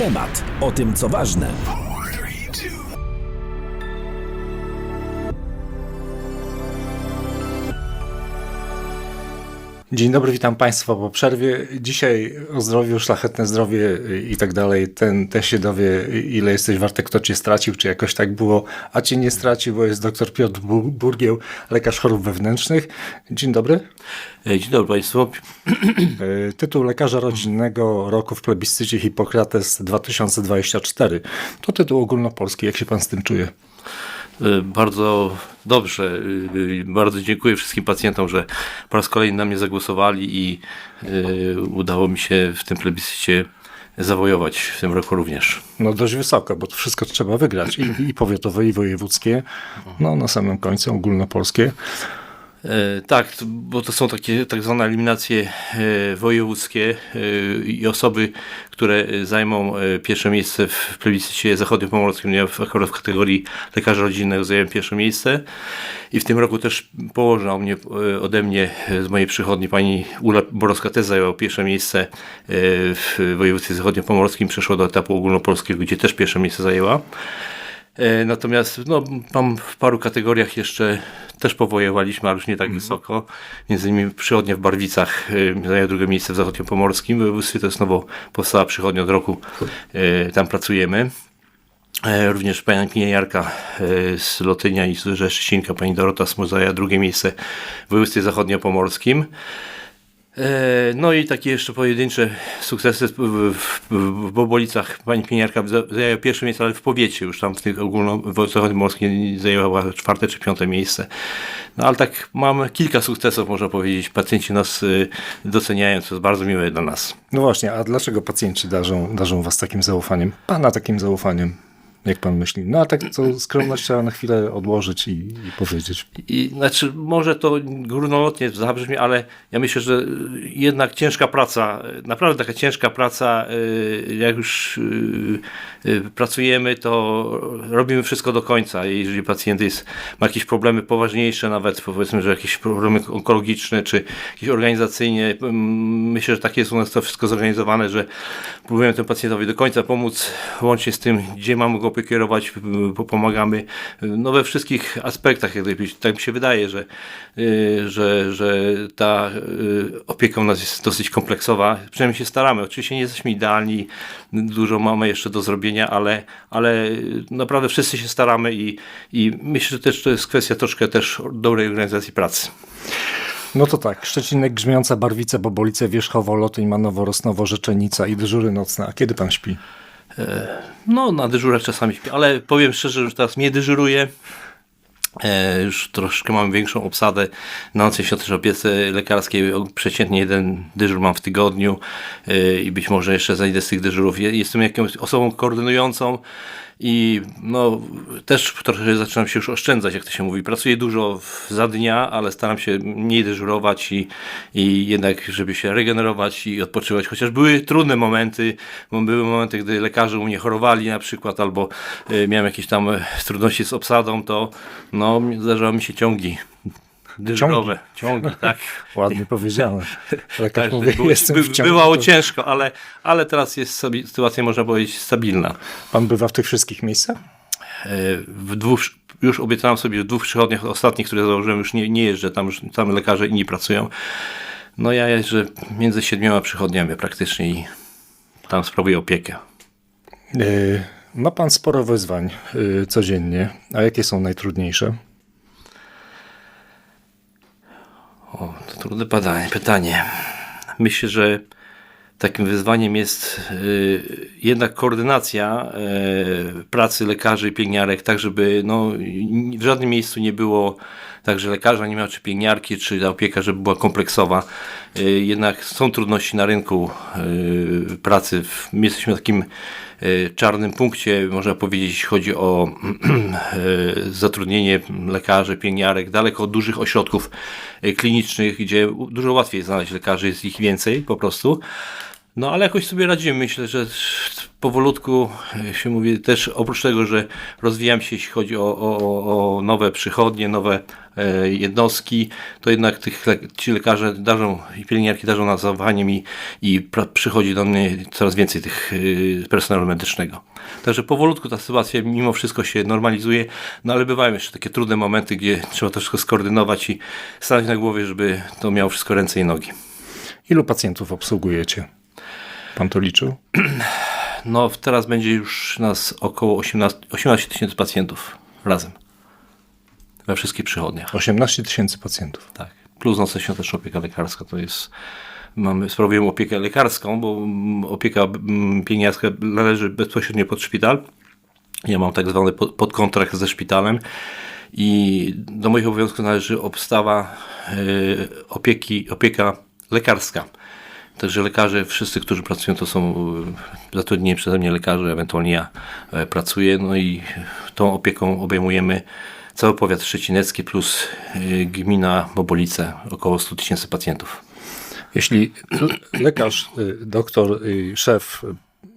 temat o tym, co ważne. Dzień dobry, witam Państwa po przerwie. Dzisiaj o zdrowiu, szlachetne zdrowie i tak dalej. Ten też się dowie, ile jesteś warty, kto cię stracił, czy jakoś tak było, a cię nie stracił, bo jest dr Piotr Bu- Burgieł, lekarz chorób wewnętrznych. Dzień dobry. E, Dzień dobry Państwu. E, Tytuł lekarza rodzinnego roku w plebiscycie Hipokrates 2024. To tytuł ogólnopolski. Jak się Pan z tym czuje? E, Bardzo dobrze. E, Bardzo dziękuję wszystkim pacjentom, że po raz kolejny na mnie zagłosowali i udało mi się w tym plebiscycie zawojować w tym roku również. No dość wysoko, bo to wszystko trzeba wygrać. I, i powiatowe, i wojewódzkie. No na samym końcu ogólnopolskie. E, Tak, bo to są takie tak zwane eliminacje e, wojewódzkie e, i osoby, które zajmą pierwsze miejsce w plebiscycie zachodniopomorskim. Ja akurat w kategorii lekarza rodzinnego zająłem pierwsze miejsce i w tym roku też położna mnie, ode mnie z mojej przychodni pani Ula Borowska też zajęła pierwsze miejsce w województwie zachodniopomorskim. Przeszła do etapu ogólnopolskiego, gdzie też pierwsze miejsce zajęła. Natomiast no, tam w paru kategoriach jeszcze też powojowaliśmy, ale już nie tak wysoko. Między innymi przychodnia w Barwicach e, zajęła drugie miejsce w zachodniopomorskim. W województwie to jest nowo powstała przychodnia od roku. E, Tam pracujemy. E, Również pani pielęgniarka e, z Lotynia i z Rzeszczynka, pani Dorota Smur zajęła drugie miejsce w województwie zachodniopomorskim. E, No i takie jeszcze pojedyncze sukcesy w, w, w Bobolicach. Pani pielęgniarka za- zajęła pierwsze miejsce, ale w powiecie już tam w tych ogólno w zachodniomorskim zajęła czwarte czy piąte miejsce. No ale tak mam kilka sukcesów, można powiedzieć. Pacjenci nas y, doceniają, co jest bardzo miłe dla nas. No właśnie, a dlaczego pacjenci darzą, darzą was takim zaufaniem? Pana takim zaufaniem, jak pan myśli? No a tak co skromność trzeba na chwilę odłożyć i, i powiedzieć. I, znaczy, może to górnolotnie zabrzmi, ale ja myślę, że jednak ciężka praca, naprawdę taka ciężka praca, y, jak już y, y, pracujemy, to robimy wszystko do końca. Jeżeli pacjent jest, ma jakieś problemy poważniejsze, nawet powiedzmy, że jakieś problemy onkologiczne, czy jakieś organizacyjne, mm, myślę, że tak jest u nas to wszystko zorganizowane, że próbujemy temu pacjentowi do końca pomóc, łącznie z tym, gdzie mamy go pokierować, p- pomagamy no we wszystkich aspektach, jak tak mi się wydaje, że, y, że, że ta y, opieka u nas jest dosyć kompleksowa, przynajmniej się staramy, oczywiście nie jesteśmy idealni, dużo mamy jeszcze do zrobienia, ale, ale naprawdę wszyscy się staramy i, i myślę, że też to jest kwestia troszkę też dobrej organizacji pracy. No to tak, Szczecinek, Grzmiąca, Barwice, Bobolice, Wierzchowo, Lotyń, Manowo, Rosnowo, Rzeczenica i dyżury nocne. A kiedy pan śpi? No, na dyżurach czasami śpię, ale powiem szczerze, że teraz nie dyżuruję. E, już troszkę mam większą obsadę. Na nocy też opiece lekarskiej przeciętnie jeden dyżur mam w tygodniu e, i być może jeszcze zajdę z tych dyżurów. Je- Jestem jakąś osobą koordynującą i no, też trochę zaczynam się już oszczędzać, jak to się mówi. Pracuję dużo za dnia, ale staram się mniej dyżurować i, i jednak, żeby się regenerować i odpoczywać. Chociaż były trudne momenty, były momenty, gdy lekarze u mnie chorowali na przykład, albo y, miałem jakieś tam trudności z obsadą, to no, zdarzały mi się ciągi dyżurowe. Ciągi, tak. Ładnie powiedziane. Lekarz Tak, mówi, było- jestem w ciągu. bywało To ciężko, ale, ale teraz jest sytuacja, można powiedzieć, stabilna. Pan bywa w tych wszystkich miejscach? E, w dwóch, już obiecałem sobie, że w dwóch przychodniach ostatnich, które założyłem, już nie, nie jeżdżę, tam już tam lekarze inni pracują. No ja jeżdżę między siedmioma przychodniami praktycznie i tam sprawuję opiekę. Yy, ma pan sporo wyzwań yy, codziennie. A jakie są najtrudniejsze? O, to trudne pytanie. pytanie. Myślę, że takim wyzwaniem jest y, jednak koordynacja y, pracy lekarzy i pielęgniarek, tak żeby no, w żadnym miejscu nie było tak, że lekarza nie miał, czy pielęgniarki, czy opieka, żeby była kompleksowa. Y, jednak są trudności na rynku y, pracy. My jesteśmy takim czarnym punkcie, można powiedzieć, jeśli chodzi o y, zatrudnienie lekarzy, pielęgniarek, daleko od dużych ośrodków y, klinicznych, gdzie dużo łatwiej znaleźć lekarzy, jest ich więcej po prostu. No ale jakoś sobie radzimy. Myślę, że powolutku się mówi też oprócz tego, że rozwijam się, jeśli chodzi o, o, o nowe przychodnie, nowe jednostki, to jednak tych, ci lekarze darzą i pielęgniarki darzą nas zaufaniem i, i pra, przychodzi do mnie coraz więcej tych y, personelu medycznego. Także powolutku ta sytuacja mimo wszystko się normalizuje, no ale bywają jeszcze takie trudne momenty, gdzie trzeba to wszystko skoordynować i stanąć na głowie, żeby to miało wszystko ręce i nogi. Ilu pacjentów obsługujecie? Pan to liczył? No teraz będzie już nas około 18 18 tysięcy pacjentów razem. We wszystkich przychodniach. 18 tysięcy pacjentów. Tak. Plus nocna świąteczna opieka lekarska to jest. Mamy, sprawujemy opiekę lekarską, bo opieka mm, pielęgniarska należy bezpośrednio pod szpital. Ja mam tak zwany pod, podkontrakt ze szpitalem i do moich obowiązków należy obstawa y, opieki, opieka lekarska. Także lekarze, wszyscy, którzy pracują, to są y, zatrudnieni przeze mnie lekarze, ewentualnie ja e, pracuję, no i tą opieką obejmujemy cały powiat szczecinecki plus y, gmina Bobolice, około 100 tysięcy pacjentów. Jeśli lekarz, y, doktor, y, szef,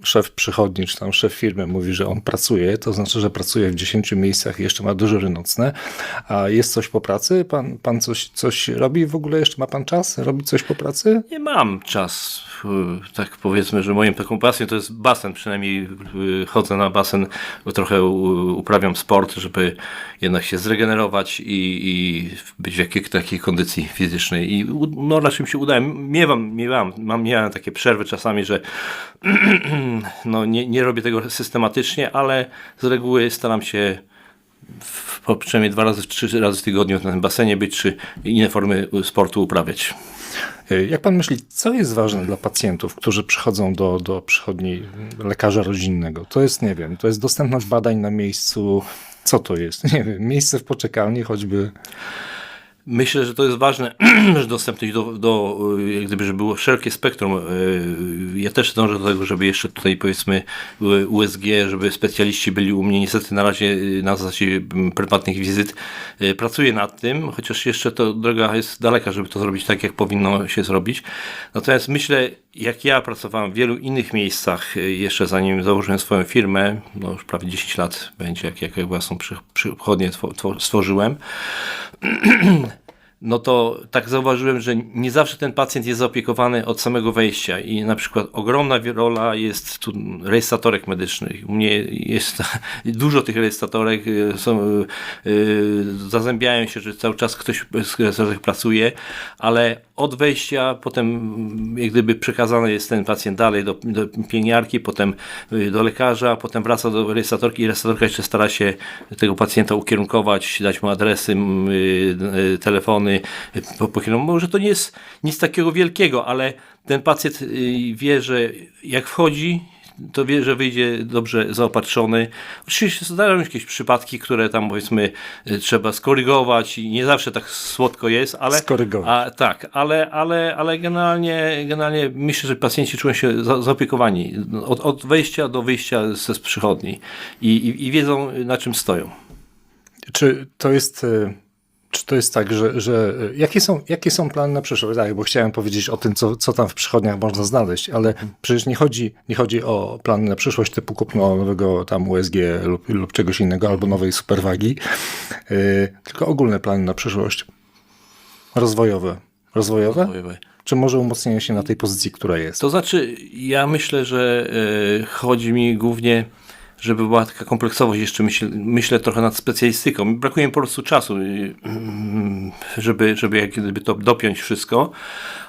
szef przychodni, czy tam szef firmy mówi, że on pracuje, to znaczy, że pracuje w 10 miejscach i jeszcze ma dyżury nocne. A jest coś po pracy? Pan, pan coś, coś robi? W ogóle jeszcze ma pan czas? Robi coś po pracy? Nie mam czas, tak powiedzmy, że moją taką pasją to jest basen, przynajmniej y, chodzę na basen, trochę uprawiam sport, żeby jednak się zregenerować i, i być w jakiej takiej kondycji fizycznej i no raczej mi się udaje. Miewam, miewam, mam, miałem takie przerwy czasami, że no, nie, nie robię tego systematycznie, ale z reguły staram się w, po przynajmniej dwa razy, trzy razy w tygodniu na tym basenie być, czy inne formy sportu uprawiać. Y, Jak pan myśli, co jest ważne dla pacjentów, którzy przychodzą do, do przychodni lekarza rodzinnego? To jest, nie wiem, to jest dostępność badań na miejscu. Co to jest? Nie wiem, miejsce w poczekalni choćby. Myślę, że to jest ważne, że dostępność do, do y, jak gdyby, żeby było wszelkie spektrum. Y, Ja też dążę do tego, żeby jeszcze tutaj powiedzmy y, USG, żeby specjaliści byli u mnie. Niestety na razie y, na zasadzie mm, prywatnych wizyt y, pracuję nad tym, chociaż jeszcze to droga jest daleka, żeby to zrobić tak, jak powinno się zrobić. Natomiast myślę, jak ja pracowałem w wielu innych miejscach, y, jeszcze zanim założyłem swoją firmę, no już prawie 10 lat będzie, jak, jak własną przy- przychodnię two- two- stworzyłem, no to tak zauważyłem, że nie zawsze ten pacjent jest zaopiekowany od samego wejścia i na przykład ogromna rola jest tu rejestratorek medycznych. U mnie jest dużo tych rejestratorek, y, są, y, y, zazębiają się, że cały czas ktoś z rejestratorek pracuje, ale od wejścia potem mm, jak gdyby przekazany jest ten pacjent dalej do, do pielęgniarki, potem do lekarza, potem wraca do rejestratorki i rejestratorka jeszcze stara się tego pacjenta ukierunkować, dać mu adresy, m, y, telefony, y, po, pokierować. Może to nie jest nic takiego wielkiego, ale ten pacjent y, wie, że jak wchodzi, to wie, że wyjdzie dobrze zaopatrzony. Oczywiście zdarzają się jakieś przypadki, które tam powiedzmy y, trzeba skorygować i nie zawsze tak słodko jest, ale Skorygować. a, tak, ale, ale, ale generalnie, generalnie myślę, że pacjenci czują się za, zaopiekowani od, od wejścia do wyjścia ze z przychodni i, i, i wiedzą na czym stoją. Czy to jest, e, czy to jest tak, że, że e, jakie, są, jakie są plany na przyszłość? Tak, bo chciałem powiedzieć o tym, co, co tam w przychodniach można znaleźć, ale przecież nie chodzi, nie chodzi o plany na przyszłość typu kupno nowego tam USG lub, lub czegoś innego, albo nowej superwagi, e, tylko ogólne plany na przyszłość. Rozwojowe. Rozwojowe? Czy może umocnienie się na tej pozycji, która jest? To znaczy, ja myślę, że e, chodzi mi głównie, żeby była taka kompleksowość. Jeszcze myślę, myślę trochę nad specjalistyką. Brakuje mi po prostu czasu, y, mm, żeby, żeby jak gdyby to dopiąć wszystko,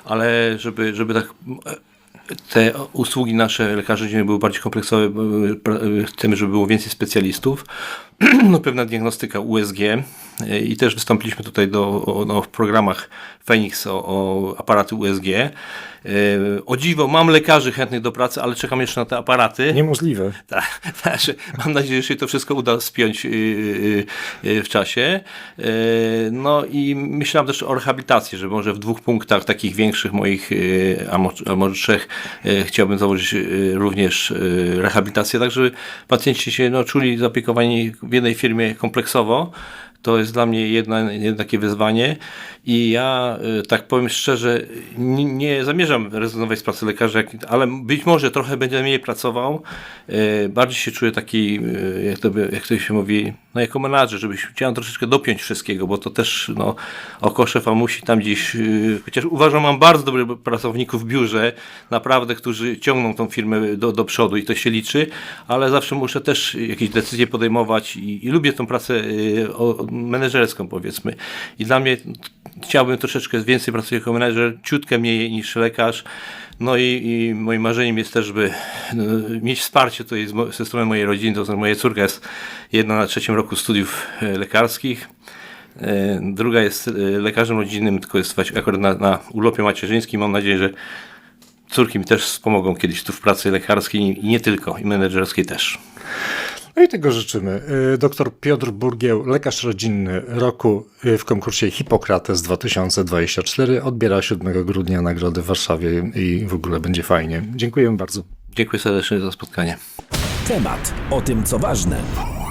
ale żeby, żeby tak te usługi nasze lekarzy były bardziej kompleksowe, pra- y, chcemy, żeby było więcej specjalistów. No, pewna diagnostyka USG y, i też wystąpiliśmy tutaj do, o, no, w programach Phoenix o, o aparaty USG. Y, O dziwo, mam lekarzy chętnych do pracy, ale czekam jeszcze na te aparaty. Niemożliwe. Tak, także mam nadzieję, że się to wszystko uda spiąć yy, yy, yy, w czasie. Yy, No i myślałem też o rehabilitacji, że może w dwóch punktach takich większych moich, a mo- a może trzech, chciałbym założyć również rehabilitację, tak żeby pacjenci się no, czuli zaopiekowani w jednej firmie kompleksowo. To jest dla mnie jedno, jedno takie wyzwanie i ja, y, tak powiem szczerze, nie, nie zamierzam rezygnować z pracy lekarza, ale być może trochę będę mniej pracował. y, Bardziej się czuję taki, y, jak to, jak to się mówi, no jako menadżer, żebyś chciałem troszeczkę dopiąć wszystkiego, bo to też no, oko szefa musi tam gdzieś, yy, chociaż uważam, mam bardzo dobrych pracowników w biurze, naprawdę, którzy ciągną tą firmę do, do przodu i to się liczy, ale zawsze muszę też jakieś decyzje podejmować i, i lubię tą pracę yy, o, menedżerską powiedzmy. I dla mnie chciałbym troszeczkę więcej pracować jako menedżer, ciutkę mniej niż lekarz. No i, i moim marzeniem jest też, by no, mieć wsparcie tutaj z ze strony mojej rodziny. To znaczy moja córka jest jedna na trzecim roku studiów e, lekarskich. E, Druga jest e, lekarzem rodzinnym, tylko jest właśnie akurat na, na urlopie macierzyńskim. Mam nadzieję, że córki mi też wspomogą kiedyś tu w pracy lekarskiej i nie tylko, i menedżerskiej też. No i tego życzymy. Dr Piotr Burgieł, lekarz rodzinny roku w konkursie Hipokrates 2024 odbiera 7 grudnia nagrody w Warszawie i w ogóle będzie fajnie. Dziękuję bardzo. Dziękuję serdecznie za spotkanie. Temat o tym, co ważne.